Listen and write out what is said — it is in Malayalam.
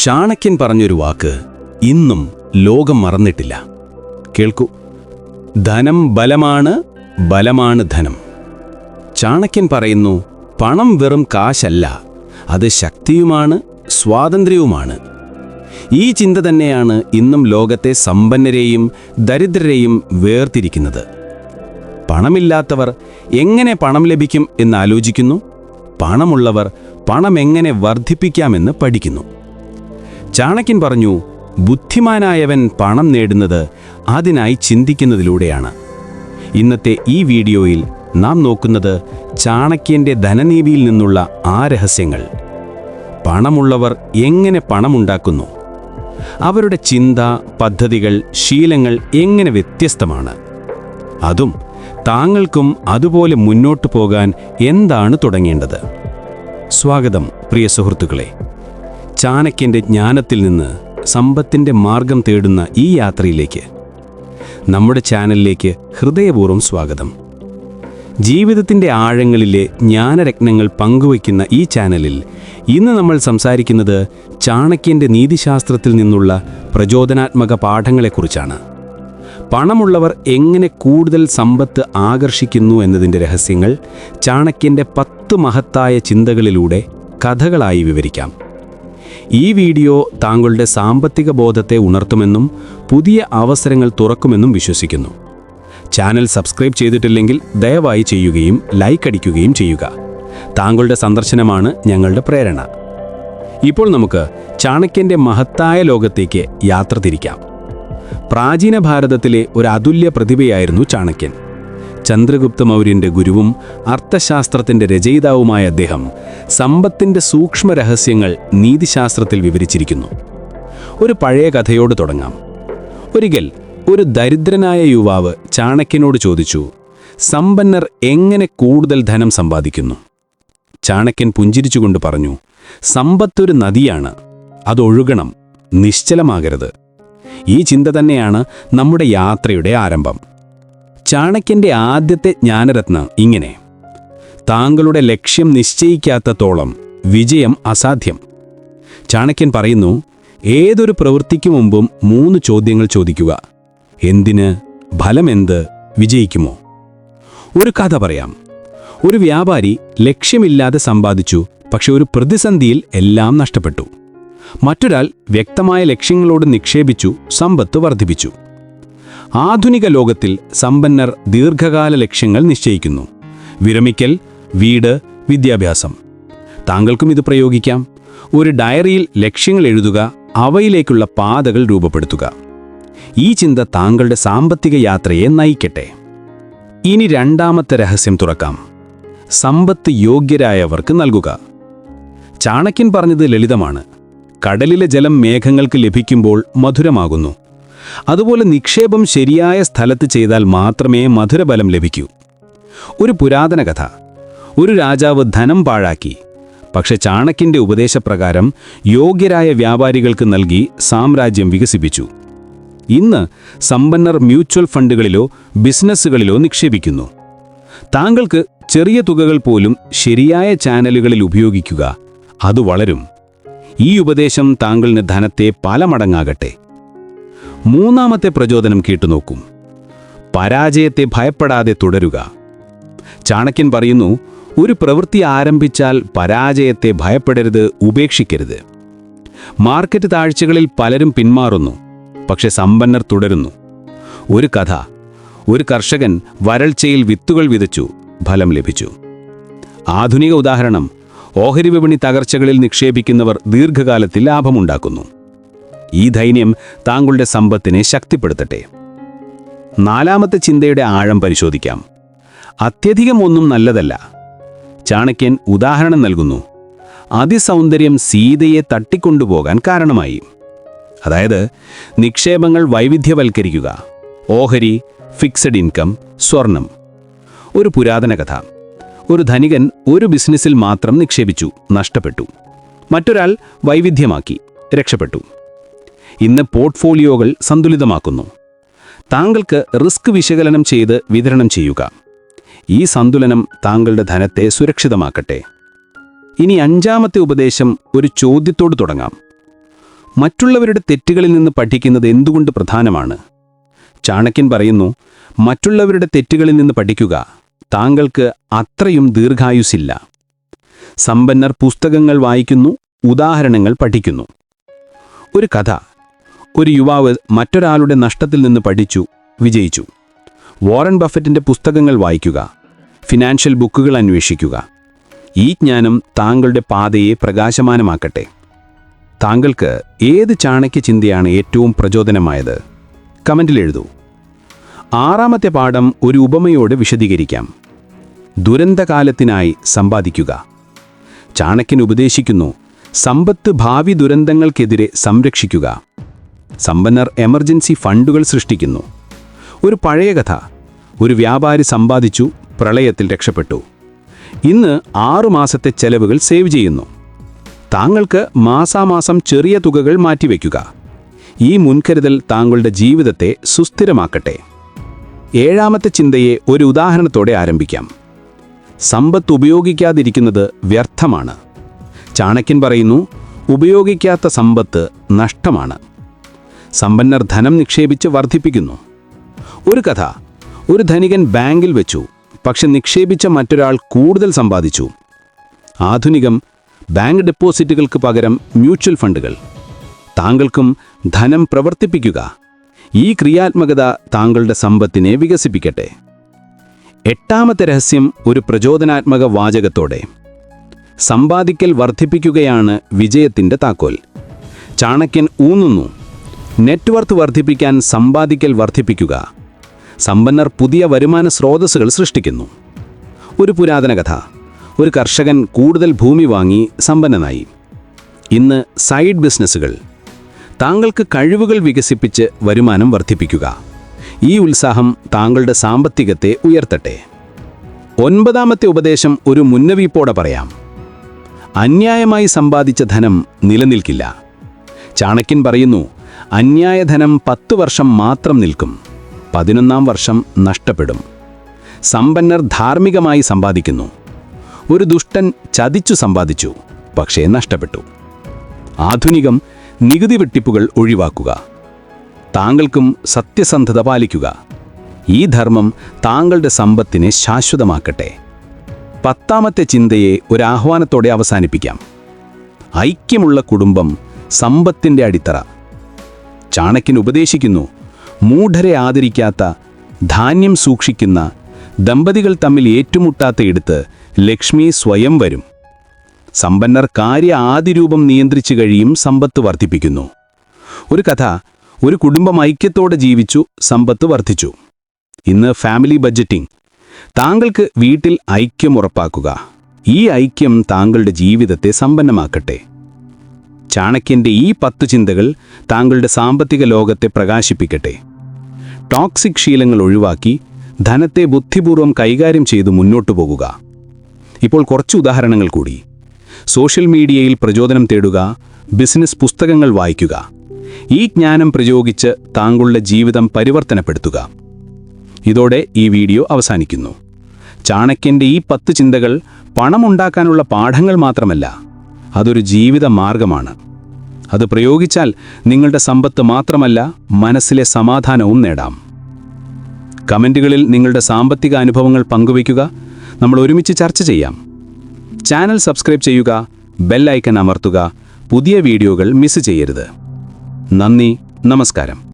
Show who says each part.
Speaker 1: ചാണക്യൻ പറഞ്ഞൊരു വാക്ക് ഇന്നും ലോകം മറന്നിട്ടില്ല. കേൾക്കൂ. ധനം ബലമാണ് ബലമാണ് ധനം. ചാണക്യൻ പറയുന്നു പണം വെറും കാശല്ല അത് ശക്തിയുമാണ് സ്വാതന്ത്ര്യവുമാണ്. ഈ ചിന്ത തന്നെയാണ് ഇന്നും ലോകത്തെ സമ്പന്നരെയും ദരിദ്രരെയും വേർതിരിക്കുന്നത്. പണമില്ലാത്തവർ എങ്ങനെ പണം ലഭിക്കും എന്ന് ആലോചിക്കുന്നു? പണമുള്ളവർ പണം എങ്ങനെ വർദ്ധിപ്പിക്കാമെന്ന് പഠിക്കുന്നു. ചാണക്യൻ പറഞ്ഞു ബുദ്ധിമാനായവൻ പണം നേടുന്നത് അതിനായി ചിന്തിക്കുന്നതിലൂടെയാണ്. ഇന്നത്തെ ഈ വീഡിയോയിൽ നാം നോക്കുന്നത് ചാണക്യന്റെ ധനനീതിയിൽ നിന്നുള്ള ആ രഹസ്യങ്ങൾ. പണമുള്ളവർ എങ്ങനെ പണമുണ്ടാക്കുന്നു? അവരുടെ ചിന്ത പദ്ധതികൾ ശീലങ്ങൾ എങ്ങനെ വ്യത്യസ്തമാണ്? അതും താങ്കൾക്കും അതുപോലെ മുന്നോട്ടു പോകാൻ എന്താണ് തുടങ്ങേണ്ടത്? സ്വാഗതം പ്രിയ സുഹൃത്തുക്കളെ. ചാണക്യന്റെ ജ്ഞാനത്തിൽ നിന്ന് സമ്പത്തിന്റെ മാർഗം തേടുന്ന ഈ യാത്രയിലേക്ക്. നമ്മുടെ ചാനലിലേക്ക് ഹൃദയപൂർവം സ്വാഗതം. ജീവിതത്തിന്റെ ആഴങ്ങളിലെ ജ്ഞാനരത്നങ്ങൾ പങ്കുവയ്ക്കുന്ന ഈ ചാനലിൽ ഇന്ന് നമ്മൾ സംസാരിക്കുന്നത് ചാണക്യന്റെ നീതിശാസ്ത്രത്തിൽ നിന്നുള്ള പ്രചോദനാത്മക പാഠങ്ങളെക്കുറിച്ചാണ്. പണമുള്ളവർ എങ്ങനെ കൂടുതൽ സമ്പത്ത് ആകർഷിക്കുന്നു എന്നതിന്റെ രഹസ്യങ്ങൾ ചാണക്യന്റെ പത്ത് മഹത്തായ ചിന്തകളിലൂടെ കഥകളായി വിവരിക്കാം. ഈ വീഡിയോ താങ്കളുടെ സാമ്പത്തിക ബോധത്തെ ഉണർത്തുമെന്നും പുതിയ അവസരങ്ങൾ തുറക്കുമെന്നും വിശ്വസിക്കുന്നു. ചാനൽ സബ്സ്ക്രൈബ് ചെയ്തിട്ടില്ലെങ്കിൽ ദയവായി ചെയ്യുകയും ലൈക്ക് അടിക്കുകയും ചെയ്യുക. താങ്കളുടെ സന്ദർശനമാണ് ഞങ്ങളുടെ പ്രേരണ. ഇപ്പോൾ നമുക്ക് ചാണക്യന്റെ മഹത്തായ ലോകത്തേക്ക് യാത്ര തിരിക്കാം. പ്രാചീന ഭാരതത്തിലെ ഒരു അതുല്യ പ്രതിഭയായിരുന്നു ചാണക്യൻ. ചന്ദ്രഗുപ്ത മൗര്യന്റെ ഗുരുവും അർത്ഥശാസ്ത്രത്തിന്റെ രചയിതാവുമായ അദ്ദേഹം സമ്പത്തിന്റെ സൂക്ഷ്മ രഹസ്യങ്ങൾ നീതിശാസ്ത്രത്തിൽ വിവരിച്ചിരിക്കുന്നു. ഒരു പഴയ കഥയോട് തുടങ്ങാം. ഒരിക്കൽ ഒരു ദരിദ്രനായ യുവാവ് ചാണക്യനോട് ചോദിച്ചു സമ്പന്നർ എങ്ങനെ കൂടുതൽ ധനം സമ്പാദിക്കുന്നു? ചാണക്യൻ പുഞ്ചിരിച്ചുകൊണ്ട് പറഞ്ഞു സമ്പത്തൊരു നദിയാണ് അതൊഴുകണം നിശ്ചലമാകരുത്. ഈ ചിന്ത തന്നെയാണ് നമ്മുടെ യാത്രയുടെ ആരംഭം. ചാണക്യന്റെ ആദ്യത്തെ ജ്ഞാനരത്നം ഇങ്ങനെ. താങ്കളുടെ ലക്ഷ്യം നിശ്ചയിക്കാത്തത്തോളം വിജയം അസാധ്യം. ചാണക്യൻ പറയുന്നു ഏതൊരു പ്രവൃത്തിക്കു മുമ്പും മൂന്ന് ചോദ്യങ്ങൾ ചോദിക്കുക. എന്തിന് ഫലമെന്ത് വിജയിക്കുമോ? ഒരു കഥ പറയാം. ഒരു വ്യാപാരി ലക്ഷ്യമില്ലാതെ സമ്പാദിച്ചു പക്ഷെ ഒരു പ്രതിസന്ധിയിൽ എല്ലാം നഷ്ടപ്പെട്ടു. മറ്റൊരാൾ വ്യക്തമായ ലക്ഷ്യങ്ങളോട് നിക്ഷേപിച്ചു സമ്പത്ത് വർദ്ധിപ്പിച്ചു. ആധുനിക ലോകത്തിൽ സമ്പന്നർ ദീർഘകാല ലക്ഷ്യങ്ങൾ നിശ്ചയിക്കുന്നു. വിരമിക്കൽ വീട് വിദ്യാഭ്യാസം. താങ്കൾക്കും ഇത് പ്രയോഗിക്കാം. ഒരു ഡയറിയിൽ ലക്ഷ്യങ്ങൾ എഴുതുക അവയിലേക്കുള്ള പാതകൾ രൂപപ്പെടുത്തുക. ഈ ചിന്ത താങ്കളുടെ സാമ്പത്തിക യാത്രയെ നയിക്കട്ടെ. ഇനി രണ്ടാമത്തെ രഹസ്യം തുറക്കാം. സമ്പത്ത് യോഗ്യരായവർക്ക് നൽകുക. ചാണക്യൻ പറഞ്ഞത് ലളിതമാണ്. കടലിലെ ജലം മേഘങ്ങൾക്ക് ലഭിക്കുമ്പോൾ മധുരമാകുന്നു. അതുപോലെ നിക്ഷേപം ശരിയായ സ്ഥലത്ത് ചെയ്താൽ മാത്രമേ മധുരബലം ലഭിക്കൂ. ഒരു പുരാതന കഥ. ഒരു രാജാവ് ധനം പാഴാക്കി. പക്ഷെ ചാണക്കിന്റെ ഉപദേശപ്രകാരം യോഗ്യരായ വ്യാപാരികൾക്ക് നൽകി സാമ്രാജ്യം വികസിപ്പിച്ചു. ഇന്ന് സമ്പന്നർ മ്യൂച്വൽ ഫണ്ടുകളിലോ ബിസിനസ്സുകളിലോ നിക്ഷേപിക്കുന്നു. താങ്കൾക്ക് ചെറിയ തുകകൾ പോലും ശരിയായ ചാനലുകളിൽ ഉപയോഗിക്കുക. അത് വളരും. ഈ ഉപദേശം താങ്കളിന് ധനത്തെ പല മടങ്ങാകട്ടെ. മൂന്നാമത്തെ പ്രചോദനം കേട്ടുനോക്കും. പരാജയത്തെ ഭയപ്പെടാതെ തുടരുക. ചാണക്യൻ പറയുന്നു ഒരു പ്രവൃത്തി ആരംഭിച്ചാൽ പരാജയത്തെ ഭയപ്പെടരുത് ഉപേക്ഷിക്കരുത്. മാർക്കറ്റ് താഴ്ചകളിൽ പലരും പിന്മാറുന്നു പക്ഷെ സമ്പന്നർ തുടരുന്നു. ഒരു കഥ ഒരു കർഷകൻ വരൾച്ചയിൽ വിത്തുകൾ വിതച്ചു ഫലം ലഭിച്ചു. ആധുനിക ഉദാഹരണം ഓഹരി വിപണി തകർച്ചകളിൽ നിക്ഷേപിക്കുന്നവർ ദീർഘകാലത്തിൽ ലാഭമുണ്ടാക്കുന്നു. ഈ ധൈര്യം താങ്കളുടെ സമ്പത്തിനെ ശക്തിപ്പെടുത്തട്ടെ. നാലാമത്തെ ചിന്തയുടെ ആഴം പരിശോധിക്കാം. അത്യധികം ഒന്നും നല്ലതല്ല. ചാണക്യൻ ഉദാഹരണം നൽകുന്നു. അതിസൗന്ദര്യം സീതയെ തട്ടിക്കൊണ്ടുപോകാൻ കാരണമായി. അതായത് നിക്ഷേപങ്ങൾ വൈവിധ്യവൽക്കരിക്കുക. ഓഹരി ഫിക്സഡ് ഇൻകം സ്വർണം. ഒരു പുരാതന കഥ. ഒരു ധനികൻ ഒരു ബിസിനസ്സിൽ മാത്രം നിക്ഷേപിച്ചു നഷ്ടപ്പെട്ടു. മറ്റൊരാൾ വൈവിധ്യമാക്കി രക്ഷപ്പെട്ടു. ഇന്ന് പോർട്ട്ഫോളിയോകൾ സന്തുലിതമാക്കുന്നു. താങ്കൾക്ക് റിസ്ക് വിശകലനം ചെയ്ത് വിതരണം ചെയ്യുക. ഈ സന്തുലനം താങ്കളുടെ ധനത്തെ സുരക്ഷിതമാക്കട്ടെ. ഇനി അഞ്ചാമത്തെ ഉപദേശം ഒരു ചോദ്യത്തോട് തുടങ്ങാം. മറ്റുള്ളവരുടെ തെറ്റുകളിൽ നിന്ന് പഠിക്കുന്നത് എന്തുകൊണ്ട് പ്രധാനമാണ്? ചാണക്യൻ പറയുന്നു മറ്റുള്ളവരുടെ തെറ്റുകളിൽ നിന്ന് പഠിക്കുക. താങ്കൾക്ക് അത്രയും ദീർഘായുസില്ല സമ്പന്നർ പുസ്തകങ്ങൾ വായിക്കുന്നു ഉദാഹരണങ്ങൾ പഠിക്കുന്നു. ഒരു കഥ. ഒരു യുവാവ് മറ്റൊരാളുടെ നഷ്ടത്തിൽ നിന്ന് പഠിച്ചു വിജയിച്ചു. വോറൻ ബഫറ്റിന്റെ പുസ്തകങ്ങൾ വായിക്കുക ഫിനാൻഷ്യൽ ബുക്കുകൾ അന്വേഷിക്കുക. ഈ ജ്ഞാനം താങ്കളുടെ പാതയെ പ്രകാശമാനമാക്കട്ടെ. താങ്കൾക്ക് ഏത് ചാണക്യ ചിന്തയാണ് ഏറ്റവും പ്രചോദനമായത്? കമന്റിൽ എഴുതൂ. ആറാമത്തെ പാഠം ഒരു ഉപമയോട് വിശദീകരിക്കാം. ദുരന്തകാലത്തിനായി സമ്പാദിക്കുക. ചാണക്യൻ ഉപദേശിക്കുന്നു സമ്പത്ത് ഭാവി ദുരന്തങ്ങൾക്കെതിരെ സംരക്ഷിക്കുക. സമ്പന്നർ എമർജൻസി ഫണ്ടുകൾ സൃഷ്ടിക്കുന്നു. ഒരു പഴയ കഥ. ഒരു വ്യാപാരി സമ്പാദിച്ചു പ്രളയത്തിൽ രക്ഷപ്പെട്ടു. ഇന്ന് ആറുമാസത്തെ ചെലവുകൾ സേവ് ചെയ്യുന്നു. താങ്കൾക്ക് മാസാമാസം ചെറിയ തുകകൾ മാറ്റിവെക്കുക. ഈ മുൻകരുതൽ താങ്കളുടെ ജീവിതത്തെ സുസ്ഥിരമാക്കട്ടെ. ഏഴാമത്തെ ചിന്തയെ ഒരു ഉദാഹരണത്തോടെ ആരംഭിക്കാം. സമ്പത്ത് ഉപയോഗിക്കാതിരിക്കുന്നത് വ്യർത്ഥമാണ്. ചാണക്യൻ പറയുന്നു ഉപയോഗിക്കാത്ത സമ്പത്ത് നഷ്ടമാണ്. സമ്പന്നർ ധനം നിക്ഷേപിച്ച് വർദ്ധിപ്പിക്കുന്നു. ഒരു കഥ. ഒരു ധനികൻ ബാങ്കിൽ വെച്ചു. പക്ഷെ നിക്ഷേപിച്ച മറ്റൊരാൾ കൂടുതൽ സമ്പാദിച്ചു. ആധുനികം ബാങ്ക് ഡെപ്പോസിറ്റുകൾക്ക് പകരം മ്യൂച്വൽ ഫണ്ടുകൾ. താങ്കൾക്കും ധനം പ്രവർത്തിപ്പിക്കുക. ഈ ക്രിയാത്മകത താങ്കളുടെ സമ്പത്തിനെ വികസിപ്പിക്കട്ടെ. എട്ടാമത്തെ രഹസ്യം ഒരു പ്രചോദനാത്മക വാചകത്തോടെ. സമ്പാദിക്കൽ വർദ്ധിപ്പിക്കുകയാണ് വിജയത്തിന്റെ താക്കോൽ. ചാണക്യൻ ഊന്നുന്നു. നെറ്റ്വർത്ത് വർദ്ധിപ്പിക്കാൻ സമ്പാദിക്കൽ വർദ്ധിപ്പിക്കുക. സമ്പന്നർ പുതിയ വരുമാന സ്രോതസ്സുകൾ സൃഷ്ടിക്കുന്നു. ഒരു പുരാതന കഥ. ഒരു കർഷകൻ കൂടുതൽ ഭൂമി വാങ്ങി സമ്പന്നനായി. ഇന്ന് സൈഡ് ബിസിനസ്സുകൾ. താങ്കൾക്ക് കഴിവുകൾ വികസിപ്പിച്ച് വരുമാനം വർദ്ധിപ്പിക്കുക. ഈ ഉത്സാഹം താങ്കളുടെ സാമ്പത്തികത്തെ ഉയർത്തട്ടെ. ഒൻപതാമത്തെ ഉപദേശം ഒരു മുന്നറിയിപ്പോടെ പറയാം. അന്യായമായി സമ്പാദിച്ച ധനം നിലനിൽക്കില്ല. ചാണക്യൻ പറയുന്നു അന്യായധനം പത്തു വർഷം മാത്രം നിൽക്കും. പതിനൊന്നാം വർഷം നഷ്ടപ്പെടും. സമ്പന്നർ ധാർമ്മികമായി സമ്പാദിക്കുന്നു. ഒരു ദുഷ്ടൻ ചതിച്ചു സമ്പാദിച്ചു പക്ഷേ നഷ്ടപ്പെട്ടു. ആധുനികം നികുതി വെട്ടിപ്പുകൾ ഒഴിവാക്കുക. താങ്കൾക്കും സത്യസന്ധത പാലിക്കുക. ഈ ധർമ്മം താങ്കളുടെ സമ്പത്തിനെ ശാശ്വതമാക്കട്ടെ. പത്താമത്തെ ചിന്തയെ ഒരു ആഹ്വാനത്തോടെ അവസാനിപ്പിക്കാം. ഐക്യമുള്ള കുടുംബം സമ്പത്തിന്റെ അടിത്തറ. ചാണക്യൻ ഉപദേശിക്കുന്നു. മൂഢരെ ആദരിക്കാത്ത ധാന്യം സൂക്ഷിക്കുന്ന ദമ്പതികൾ തമ്മിൽ ഏറ്റുമുട്ടാത്ത ഇടത്ത് ലക്ഷ്മി സ്വയം വരും. സമ്പന്നർ കാര്യ ആദിരൂപം നിയന്ത്രിച്ചു കഴിയും സമ്പത്ത് വർദ്ധിപ്പിക്കുന്നു. ഒരു കഥ ഒരു കുടുംബം ഐക്യത്തോടെ ജീവിച്ചു സമ്പത്ത് വർദ്ധിച്ചു. ഇന്ന് ഫാമിലി ബജറ്റിംഗ് താങ്കൾക്ക് വീട്ടിൽ ഐക്യം ഉറപ്പാക്കുക. ഈ ഐക്യം താങ്കളുടെ ജീവിതത്തെ സമ്പന്നമാക്കട്ടെ. ചാണക്യന്റെ ഈ പത്ത് ചിന്തകൾ താങ്കളുടെ സാമ്പത്തിക ലോകത്തെ പ്രകാശിപ്പിക്കട്ടെ. ടോക്സിക് ശീലങ്ങൾ ഒഴിവാക്കി ധനത്തെ ബുദ്ധിപൂർവം കൈകാര്യം ചെയ്ത് മുന്നോട്ടു പോകുക. ഇപ്പോൾ കുറച്ച് ഉദാഹരണങ്ങൾ കൂടി. സോഷ്യൽ മീഡിയയിൽ പ്രചോദനം തേടുക ബിസിനസ് പുസ്തകങ്ങൾ വായിക്കുക. ഈ ജ്ഞാനം പ്രയോഗിച്ച് താങ്കളുടെ ജീവിതം പരിവർത്തനപ്പെടുത്തുക. ഇതോടെ ഈ വീഡിയോ അവസാനിക്കുന്നു. ചാണക്യന്റെ ഈ പത്ത് ചിന്തകൾ പണമുണ്ടാക്കാനുള്ള പാഠങ്ങൾ മാത്രമല്ല അതൊരു ജീവിത മാർഗമാണ് അത് പ്രയോഗിച്ചാൽ നിങ്ങളുടെ സമ്പത്ത് മാത്രമല്ല മനസ്സിലെ സമാധാനവും നേടാം. കമന്റുകളിൽ നിങ്ങളുടെ സാമ്പത്തിക അനുഭവങ്ങൾ പങ്കുവയ്ക്കുക. നമ്മൾ ഒരുമിച്ച് ചർച്ച ചെയ്യാം. ചാനൽ സബ്സ്ക്രൈബ് ചെയ്യുക ബെൽ ഐക്കൺ അമർത്തുക പുതിയ വീഡിയോകൾ മിസ് ചെയ്യരുത്. നന്ദി നമസ്കാരം.